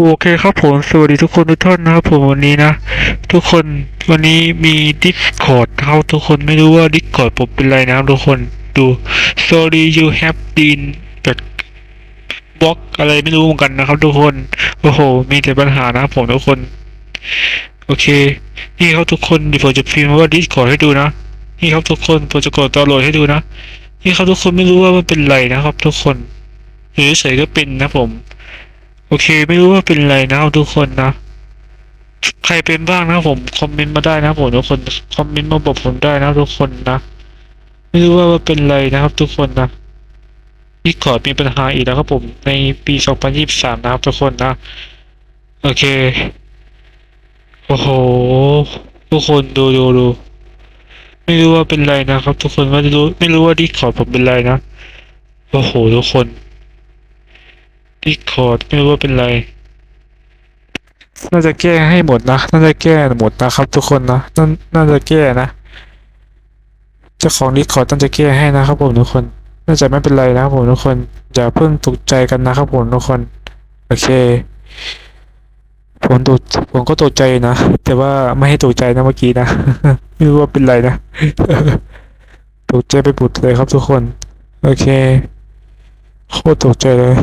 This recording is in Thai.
โอเคครับผม สวัสดีทุกคนทุกท่านนะครับผมวันนี้นะ ทุกคนวันนี้มี Discord นะครับทุกคนไม่รู้ว่า Discord ผมเป็นไรนะครับทุกคนดู sorry you have been แบบบล็อกอะไรไม่รู้เหมือนกันนะครับ ทุกคน โอ้โห มีแต่ปัญหานะครับผมทุกคน โอเค นี่ครับทุกคนเดี๋ยวผมจะพิมพ์ว่า Discord ให้ดูนะ นี่ครับทุกคนผมจะกดดาวน์โหลดให้ดูนะ นี่ครับทุกคนไม่รู้ว่ามันเป็นไรนะครับ ทุกคนเฉยๆก็เป็นนะผม โอเค ไม่รู้ว่าเป็นไรนะทุกคนนะ ใครเป็นบ้างนะผมคอมเมนต์มาได้นะผมทุกคนคอมเมนต์มาบอกผมได้นะทุกคนนะ ไม่รู้ว่าว่าเป็นไรนะครับ ทุกคนนะที่ขอดมีปัญหาอีกแล้วครับผมในปี 2023 นะครับทุกคนนะ โอเค โอ้โห ทุกคนดูดูดูไม่รู้ว่าเป็นไรนะครับ ทุกคนไม่รู้ไม่รู้ว่าที่ขอดผมเป็นไรนะ โอ้โห ทุกคน ดิคอร์ดไม่รู้ว่าเป็นไร น่าจะแก้ให้หมดนะ น่าจะแก้หมดนะครับ ทุกคนนะน่าน่าจะแก้นะเจ้าของดิคอร์ดน่าจะแก้ให้นะครับผมทุกคน น่าจะไม่เป็นไรนะครับผมทุกคน อย่าเพิ่งตกใจกันนะครับผมทุกคน โอเค ผมตกผมก็ตกใจนะ แต่ว่าไม่ให้ตกใจนะเมื่อกี้นะ ไม่รู้ว่าเป็นไรนะ ตกใจไปปุดเลยครับทุกคน โอเค โคตรตกใจเลย